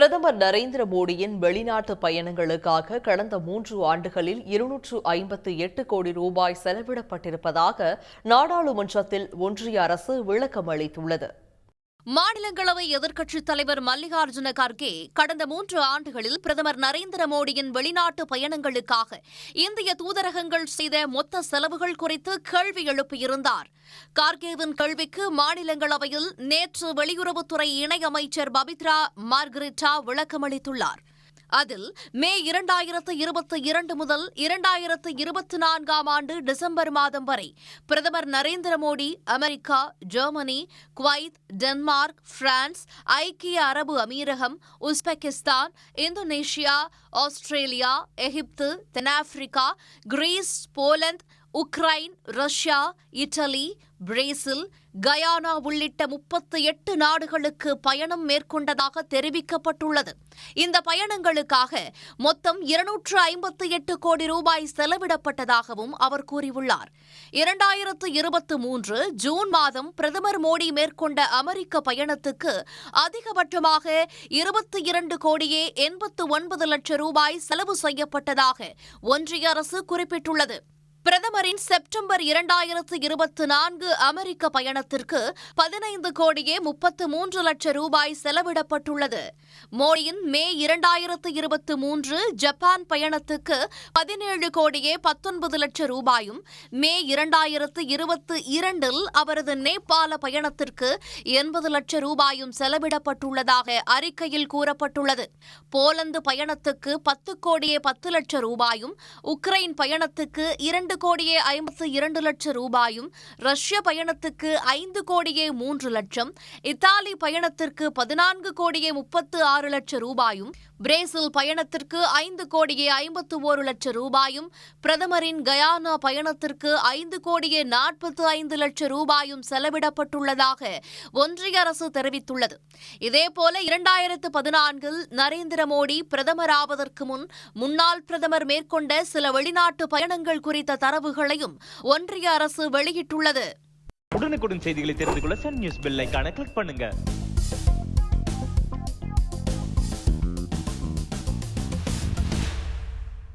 பிரதமர் நரேந்திர மோடியின் வெளிநாட்டு பயணங்களுக்காக கடந்த மூன்று ஆண்டுகளில் இருநூற்று ஐம்பத்து எட்டு கோடி ரூபாய் செலவிடப்பட்டிருப்பதாக நாடாளுமன்றத்தில் ஒன்றிய அரசு விளக்கம் அளித்துள்ளது மாநிலங்களவை எதிர்க்கட்சித் தலைவர் மல்லிகார்ஜுன கார்கே கடந்த மூன்று ஆண்டுகளில் பிரதமர் நரேந்திர மோடியின் வெளிநாட்டு பயணங்களுக்காக இந்திய தூதரகங்கள் செய்த மொத்த செலவுகள் குறித்து கேள்வி எழுப்பியிருந்தார். கார்கேவின் கேள்விக்கு மாநிலங்களவையில் நேற்று வெளியுறவுத்துறை இணையமைச்சர் பபித்ரா மார்கரிட்டா விளக்கமளித்துள்ளார். அதில் மே இரண்டாயிரத்து இருபத்தி இரண்டு முதல் இரண்டாயிரத்து இருபத்தி நான்காம் ஆண்டு டிசம்பர் மாதம் வரை பிரதமர் Narendra Modi America Germany Kuwait Denmark France ஐக்கிய அரபு அமீரகம் உஸ்பெகிஸ்தான் இந்தோனேஷியா ஆஸ்திரேலியா எகிப்து தென்னாப்பிரிக்கா Greece Poland Ukraine Russia Italy Brazil Guyana உள்ளிட்ட முப்பத்து எட்டு நாடுகளுக்கு பயணம் மேற்கொண்டதாக தெரிவிக்கப்பட்டுள்ளது. இந்த பயணங்களுக்காக மொத்தம் இருநூற்று ஐம்பத்து எட்டு கோடி ரூபாய் செலவிடப்பட்டதாகவும் அவர் கூறியுள்ளார். இரண்டாயிரத்து இருபத்தி மூன்று ஜூன் மாதம் பிரதமர் மோடி மேற்கொண்ட அமெரிக்க பயணத்துக்கு அதிகபட்சமாக இருபத்தி இரண்டு கோடியே எண்பத்து ஒன்பது லட்சம் ரூபாய் செலவு செய்யப்பட்டதாக ஒன்றிய அரசு குறிப்பிட்டுள்ளது. பிரதமரின் செப்டம்பர் இரண்டாயிரத்து இருபத்தி நான்கு அமெரிக்க பயணத்திற்கு பதினைந்து கோடியே முப்பத்து மூன்று லட்சம் ரூபாய் செலவிடப்பட்டுள்ளது. மோடியின் மே இரண்டாயிரத்து இருபத்தி மூன்று ஜப்பான் பயணத்துக்கு பதினேழு கோடியே பத்தொன்பது லட்சம் ரூபாயும் மே இரண்டாயிரத்து இருபத்தி இரண்டில் அவரது நேபாள பயணத்திற்கு எண்பது லட்சம் ரூபாயும் செலவிடப்பட்டுள்ளதாக அறிக்கையில் கூறப்பட்டுள்ளது. போலந்து பயணத்துக்கு பத்து கோடியே பத்து லட்சம் ரூபாயும் உக்ரைன் பயணத்துக்கு இரண்டு கோடியே ஐம்பத்து இரண்டு லட்சம் ரூபாயும் ரஷ்ய பயணத்துக்கு ஐந்து கோடியே மூன்று லட்சம் இத்தாலி பயணத்திற்கு பதினான்கு கோடியே முப்பத்து ஆறு லட்சம் ரூபாயும் பிரேசில் பயணத்திற்கு ஐந்து கோடியே ஐம்பத்து ஒரு லட்சம் ரூபாயும் பிரதமரின் கயானா பயணத்திற்கு ஐந்து கோடியே நாற்பத்து ஐந்து லட்சம் ரூபாயும் செலவிடப்பட்டுள்ளதாக ஒன்றிய அரசு தெரிவித்துள்ளது. இதேபோல இரண்டாயிரத்து பதினான்கில் நரேந்திர மோடி பிரதமராவதற்கு முன் முன்னாள் பிரதமர் மேற்கொண்ட சில வெளிநாட்டு பயணங்கள் குறித்த தரவுகளையும் ஒன்றிய அரசு வெளியிட்டுள்ளது. உடனுக்குடன் செய்திகளை தெரிந்து கொள்ள சன் நியூஸ் பெல் கிளிக் பண்ணுங்க.